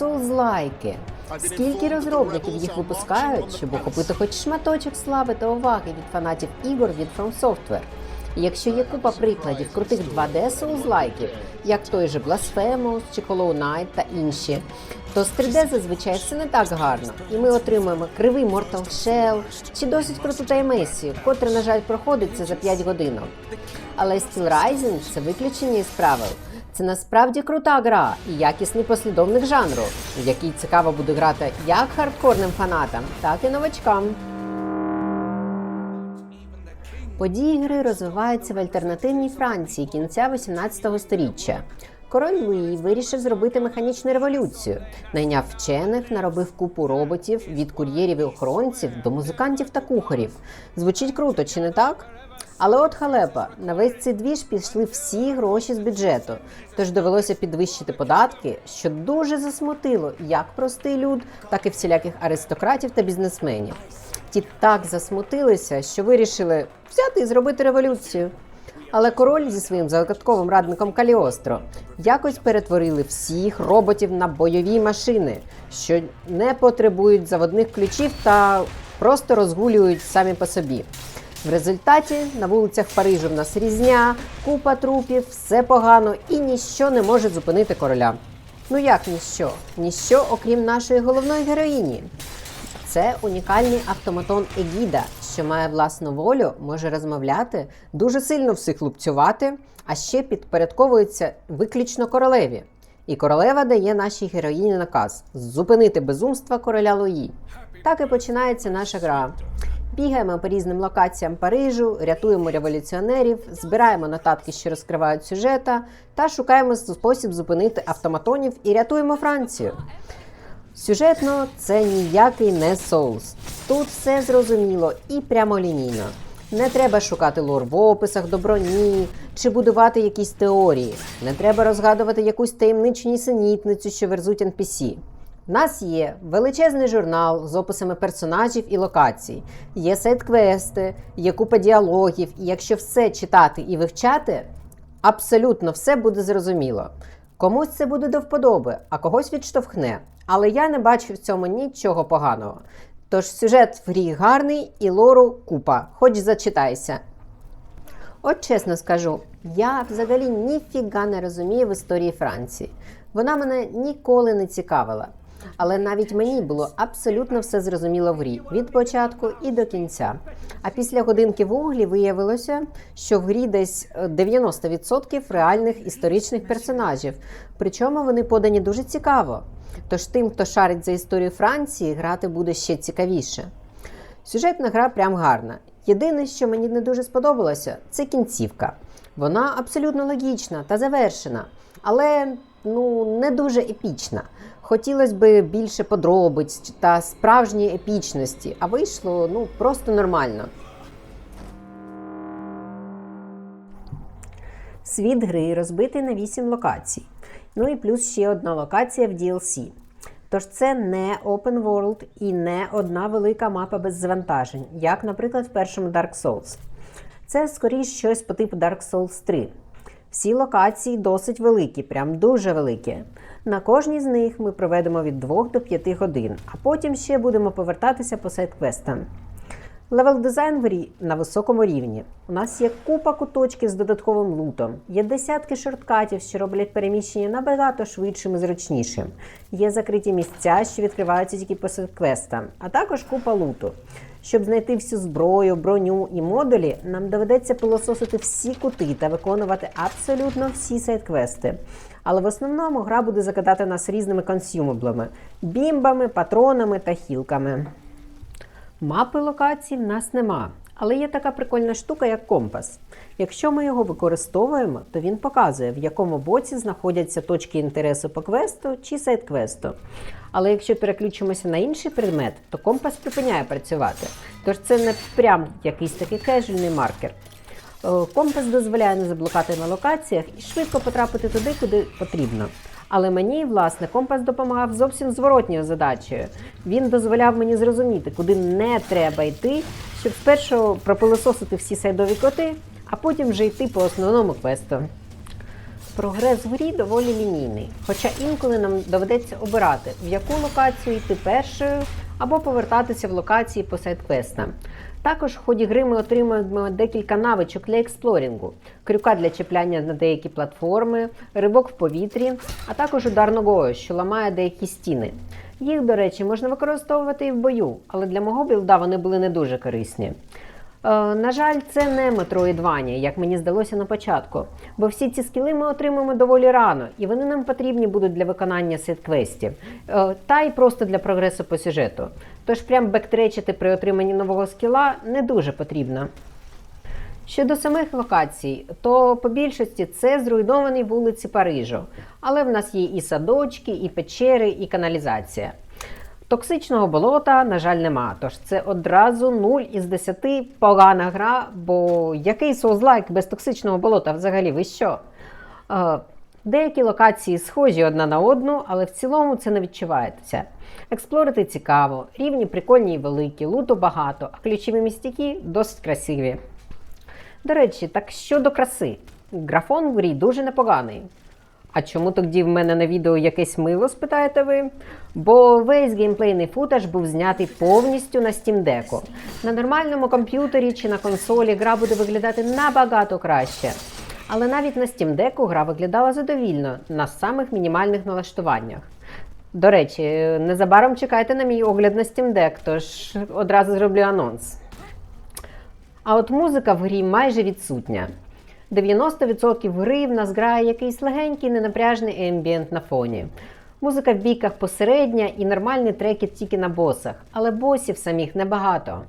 Souls-лайки. Скільки розробників їх випускають, щоб охопити хоч шматочок слави та уваги від фанатів ігор від From Software? І Якщо є купа прикладів крутих 2D Souls-лайків, як той же Blasphemous чи Hollow Knight та інші, то з 3D зазвичай все не так гарно, і ми отримуємо кривий Mortal Shell чи досить круту таймесію, котра, на жаль, проходиться за 5 годинок. Але Steel Rising – це виключення із правил. Це насправді крута гра і якісний послідовник жанру, в який цікаво буде грати як хардкорним фанатам, так і новачкам. Події гри розвиваються в альтернативній Франції кінця 18 століття. Король Луї вирішив зробити механічну революцію, найняв вчених, наробив купу роботів від кур'єрів і охоронців до музикантів та кухарів. Звучить круто, чи не так? Але от халепа, на весь цей двіж пішли всі гроші з бюджету, тож довелося підвищити податки, що дуже засмутило як простий люд, так і всіляких аристократів та бізнесменів. Ті так засмутилися, що вирішили взяти і зробити революцію. Але король зі своїм загадковим радником Каліостро якось перетворили всіх роботів на бойові машини, що не потребують заводних ключів та просто розгулюють самі по собі. В результаті на вулицях Парижу в нас різня, купа трупів, все погано і ніщо не може зупинити короля. Ну як ніщо? Ніщо, окрім нашої головної героїні. Це унікальний автоматон Егіда, що має власну волю, може розмовляти, дуже сильно всіх лупцювати, а ще підпорядковується виключно королеві. І королева дає нашій героїні наказ зупинити безумства короля Луї. Так і починається наша гра. Бігаємо по різним локаціям Парижу, рятуємо революціонерів, збираємо нотатки, що розкривають сюжета, та шукаємо спосіб зупинити автоматонів і рятуємо Францію. Сюжетно це ніякий не соус. Тут все зрозуміло і прямолінійно. Не треба шукати лор в описах до чи будувати якісь теорії. Не треба розгадувати якусь таємничу нісенітницю, що верзуть NPC. У нас є величезний журнал з описами персонажів і локацій, є сайт-квести, є купа діалогів, і якщо все читати і вивчати, абсолютно все буде зрозуміло. Комусь це буде до вподоби, а когось відштовхне. Але я не бачу в цьому нічого поганого. Тож сюжет в грі гарний і лору купа, хоч зачитайся. От чесно скажу, я взагалі ніфіга не розумію в історії Франції. Вона мене ніколи не цікавила. Але навіть мені було абсолютно все зрозуміло в грі від початку і до кінця. А після годинки в углі виявилося, що в грі десь е, 90% реальних історичних персонажів. Причому вони подані дуже цікаво. Тож тим, хто шарить за історію Франції, грати буде ще цікавіше. Сюжетна гра прям гарна. Єдине, що мені не дуже сподобалося, це кінцівка. Вона абсолютно логічна та завершена, але ну не дуже епічна. Хотілося б більше подробиць та справжньої епічності, а вийшло ну просто нормально. Світ гри розбитий на 8 локацій. Ну і плюс ще одна локація в DLC. Тож це не open world і не одна велика мапа без завантажень, як, наприклад, в першому Dark Souls. Це скоріш щось по типу Dark Souls 3. Всі локації досить великі, прям дуже великі. На кожній з них ми проведемо від 2 до 5 годин, а потім ще будемо повертатися по сайт-квестам. Левел дизайн в грі на високому рівні. У нас є купа куточків з додатковим лутом, є десятки шорткатів, що роблять переміщення набагато швидшим і зручнішим. Є закриті місця, що відкриваються тільки по квестам, а також купа луту. Щоб знайти всю зброю, броню і модулі, нам доведеться пилососити всі кути та виконувати абсолютно всі сайт-квести. Але в основному гра буде закидати нас різними консюмаблами – бімбами, патронами та хілками. Мапи локацій в нас нема, але є така прикольна штука, як компас. Якщо ми його використовуємо, то він показує, в якому боці знаходяться точки інтересу по квесту чи сайт-квесту. Але якщо переключимося на інший предмет, то компас припиняє працювати. Тож це не прям якийсь такий кежельний маркер. Е, Компас дозволяє не заблукати на локаціях і швидко потрапити туди, куди потрібно. Але мені, власне, компас допомагав зовсім зворотньою задачею. Він дозволяв мені зрозуміти, куди не треба йти, щоб спершу пропилососити всі сайдові коти, а потім вже йти по основному квесту. Прогрес в грі доволі лінійний, хоча інколи нам доведеться обирати, в яку локацію йти першою або повертатися в локації по сайт-квестам. Також в ході гри ми отримуємо декілька навичок для експлорінгу, крюка для чіпляння на деякі платформи, рибок в повітрі, а також удар ногою, що ламає деякі стіни. Їх, до речі, можна використовувати і в бою, але для мого білда вони були не дуже корисні. Е, на жаль, це не Metroidvania, як мені здалося на початку, бо всі ці скіли ми отримаємо доволі рано, і вони нам потрібні будуть для виконання сет-квестів, е, та й просто для прогресу по сюжету. Тож прям бектречити при отриманні нового скіла не дуже потрібно. Щодо самих локацій, то по більшості це зруйновані вулиці Парижу, але в нас є і садочки, і печери, і каналізація. Токсичного болота, на жаль, нема. Тож це одразу 0 із 10 погана гра, бо який соузлайк без токсичного болота взагалі ви що? Е, Деякі локації схожі одна на одну, але в цілому це не відчувається. Експлорити цікаво, рівні прикольні і великі, луту багато, а ключові містяки досить красиві. До речі, так щодо краси, графон в грі дуже непоганий. А чому тоді в мене на відео якесь мило, спитаєте ви? Бо весь геймплейний футаж був знятий повністю на Steam Deck. На нормальному комп'ютері чи на консолі гра буде виглядати набагато краще. Але навіть на Steam Deck гра виглядала задовільно на самих мінімальних налаштуваннях. До речі, незабаром чекайте на мій огляд на Steam Deck, тож одразу зроблю анонс. А от музика в грі майже відсутня. 90% гри в нас грає якийсь легенький ненапряжний ембієнт на фоні. Музика в бійках посередня і нормальні треки тільки на босах, але босів самих небагато.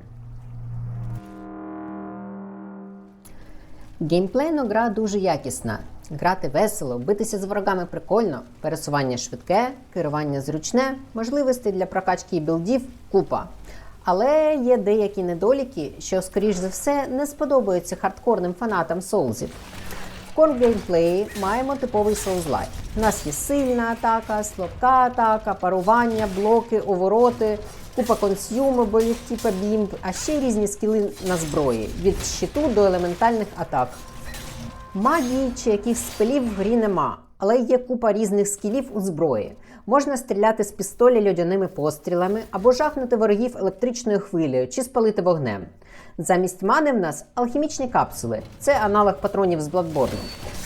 Геймплейно гра дуже якісна. Грати весело, битися з ворогами прикольно, пересування швидке, керування зручне, можливостей для прокачки і білдів купа. Але є деякі недоліки, що, скоріш за все, не сподобаються хардкорним фанатам соулзів. В Core геймплеї маємо типовий соузлайк. У нас є сильна атака, слабка атака, парування, блоки, овороти, купа консюмабелів, типу бімб, а ще різні скіли на зброї від щиту до елементальних атак. Магії чи якихось спелів в грі нема, але є купа різних скілів у зброї. Можна стріляти з пістолі льодяними пострілами або жахнути ворогів електричною хвилею чи спалити вогнем. Замість мани в нас алхімічні капсули це аналог патронів з Bloodborne.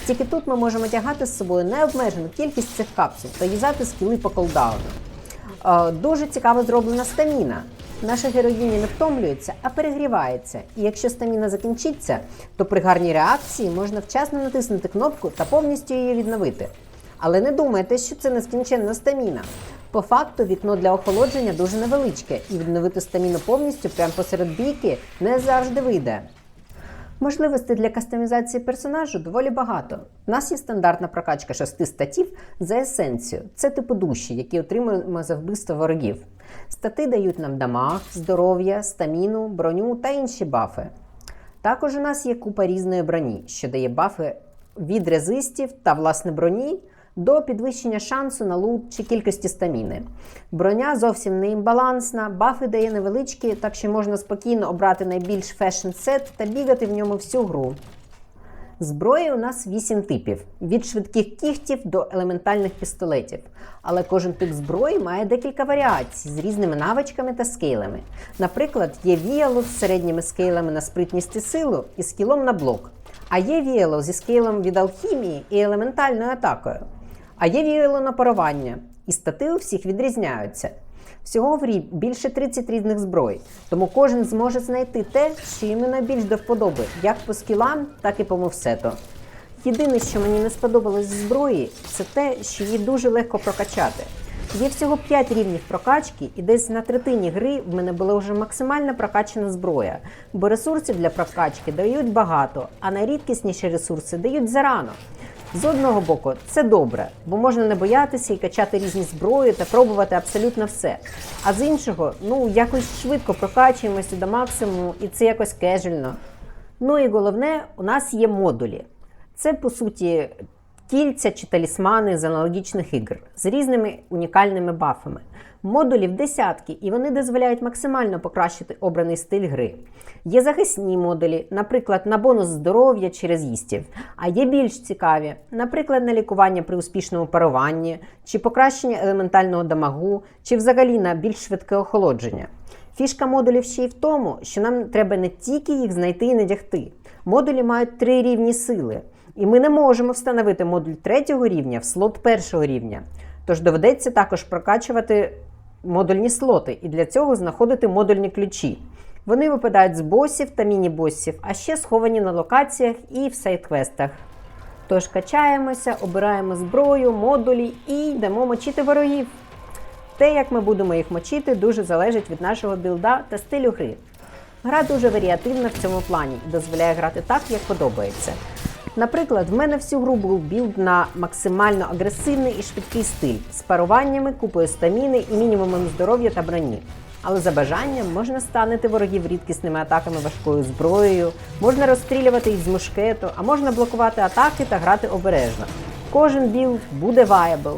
Тільки тут ми можемо тягати з собою необмежену кількість цих капсул та юзати скіли по колдауну. Е, Дуже цікаво зроблена стаміна. Наша героїня не втомлюється, а перегрівається. І якщо стаміна закінчиться, то при гарній реакції можна вчасно натиснути кнопку та повністю її відновити. Але не думайте, що це нескінченна стаміна. По факту вікно для охолодження дуже невеличке, і відновити стаміну повністю прямо посеред бійки не завжди вийде. Можливостей для кастомізації персонажу доволі багато. У нас є стандартна прокачка шести статів за есенцію. Це типу душі, які отримуємо за вбивство ворогів. Стати дають нам дамаг, здоров'я, стаміну, броню та інші бафи. Також у нас є купа різної броні, що дає бафи від резистів та власне броні до підвищення шансу на лут чи кількості стаміни. Броня зовсім не імбалансна, бафи дає невеличкі, так що можна спокійно обрати найбільш фешн сет та бігати в ньому всю гру. Зброї у нас 8 типів: від швидких кігтів до елементальних пістолетів. Але кожен тип зброї має декілька варіацій з різними навичками та скейлами. Наприклад, є віяло з середніми скейлами на спритність і силу і скілом на блок. А є віяло зі скейлом від алхімії і елементальною атакою. А є віяло на парування, і стати у всіх відрізняються. Всього в грі більше 30 різних зброй, тому кожен зможе знайти те, що йому найбільш до вподоби, як по скілам, так і по мовсету. Єдине, що мені не сподобалось з зброї, це те, що її дуже легко прокачати. Є всього 5 рівнів прокачки, і десь на третині гри в мене була вже максимально прокачана зброя, бо ресурсів для прокачки дають багато, а найрідкісніші ресурси дають зарано. З одного боку, це добре, бо можна не боятися і качати різні зброї та пробувати абсолютно все. А з іншого, ну якось швидко прокачуємося до максимуму, і це якось кежельно. Ну і головне, у нас є модулі. Це по суті кільця чи талісмани з аналогічних ігр з різними унікальними бафами. Модулів десятки, і вони дозволяють максимально покращити обраний стиль гри. Є захисні модулі, наприклад, на бонус здоров'я через їстів, а є більш цікаві, наприклад, на лікування при успішному паруванні, чи покращення елементального дамагу, чи взагалі на більш швидке охолодження. Фішка модулів ще й в тому, що нам треба не тільки їх знайти і надягти. Модулі мають три рівні сили, і ми не можемо встановити модуль третього рівня в слот першого рівня. Тож доведеться також прокачувати модульні слоти і для цього знаходити модульні ключі. Вони випадають з босів та міні-босів, а ще сховані на локаціях і в сайт-квестах. Тож качаємося, обираємо зброю, модулі і йдемо мочити ворогів. Те, як ми будемо їх мочити, дуже залежить від нашого білда та стилю гри. Гра дуже варіативна в цьому плані і дозволяє грати так, як подобається. Наприклад, в мене всю гру був білд на максимально агресивний і швидкий стиль з паруваннями, купою стаміни і мінімумом здоров'я та броні. Але за бажанням можна станити ворогів рідкісними атаками важкою зброєю, можна розстрілювати їх з мушкету, а можна блокувати атаки та грати обережно. Кожен білд буде ваябл.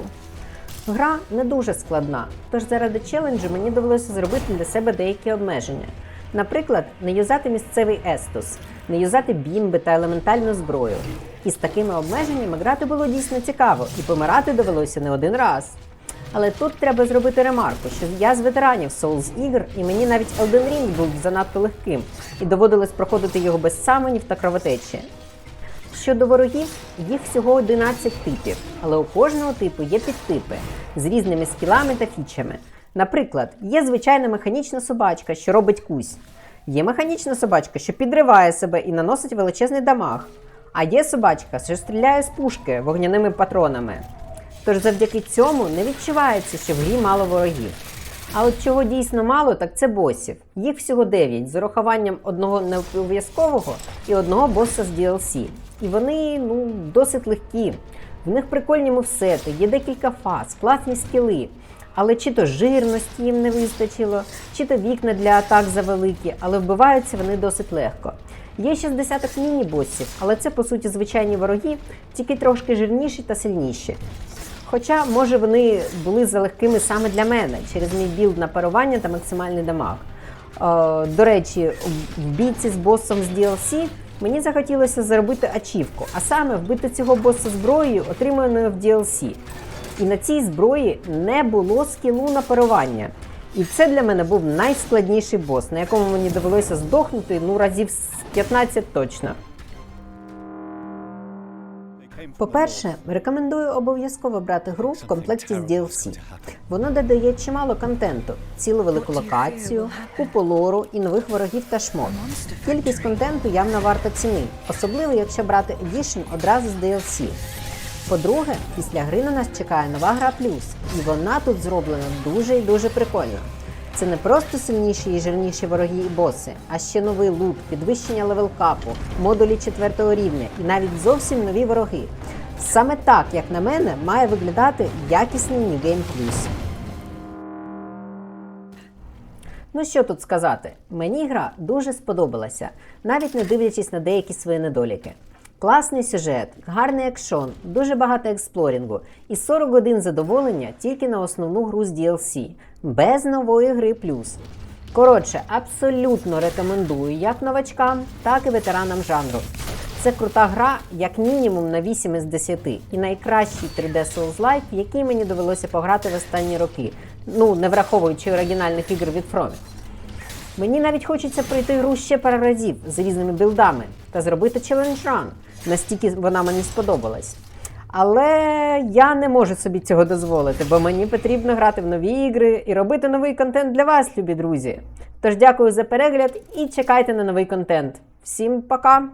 Гра не дуже складна, тож заради челенджу мені довелося зробити для себе деякі обмеження. Наприклад, не юзати місцевий естус, не юзати бімби та елементальну зброю. І з такими обмеженнями грати було дійсно цікаво, і помирати довелося не один раз. Але тут треба зробити ремарку, що я з ветеранів Souls ігр, і мені навіть Elden Ring був занадто легким, і доводилось проходити його без самонів та кровотечі. Щодо ворогів, їх всього 11 типів, але у кожного типу є підтипи з різними скілами та фічами. Наприклад, є звичайна механічна собачка, що робить кусь. Є механічна собачка, що підриває себе і наносить величезний дамаг. А є собачка, що стріляє з пушки вогняними патронами. Тож завдяки цьому не відчувається, що в грі мало ворогів. А от чого дійсно мало, так це босів. Їх всього 9 з урахуванням одного необов'язкового і одного боса з DLC. І вони ну, досить легкі. В них прикольні мувсети, є декілька фаз, класні скіли. Але чи то жирності їм не вистачило, чи то вікна для атак завеликі, але вбиваються вони досить легко. Є ще з десяток міні-босів, але це по суті звичайні вороги, тільки трошки жирніші та сильніші. Хоча, може, вони були залегкими саме для мене через мій білд на парування та максимальний дамаг. Е, до речі, в бійці з босом з DLC мені захотілося заробити ачівку, а саме вбити цього боса зброєю, отриманою в DLC. І на цій зброї не було скілу на парування. І це для мене був найскладніший бос, на якому мені довелося здохнути ну разів 15 точно. По-перше, рекомендую обов'язково брати гру в комплекті з DLC. Воно додає чимало контенту, цілу велику локацію, купу лору і нових ворогів та шмот. Кількість контенту явно варта ціни, особливо якщо брати Edition одразу з DLC. По-друге, після гри на нас чекає нова гра плюс, і вона тут зроблена дуже і дуже прикольно. Це не просто сильніші і жирніші вороги і боси, а ще новий лут, підвищення левелкапу, модулі четвертого рівня і навіть зовсім нові вороги. Саме так, як на мене, має виглядати якісний New Game Plus. Ну що тут сказати? Мені гра дуже сподобалася, навіть не дивлячись на деякі свої недоліки. Класний сюжет, гарний екшон, дуже багато експлорінгу і 40 годин задоволення тільки на основну гру з DLC, без нової гри плюс. Коротше, абсолютно рекомендую як новачкам, так і ветеранам жанру. Це крута гра, як мінімум на 8 із 10, і найкращий 3D Souls-like, який мені довелося пограти в останні роки, ну не враховуючи оригінальних ігор від From. Мені навіть хочеться пройти гру ще пару разів з різними білдами та зробити челендж ран, настільки вона мені сподобалась. Але я не можу собі цього дозволити, бо мені потрібно грати в нові ігри і робити новий контент для вас, любі друзі. Тож дякую за перегляд і чекайте на новий контент. Всім пока!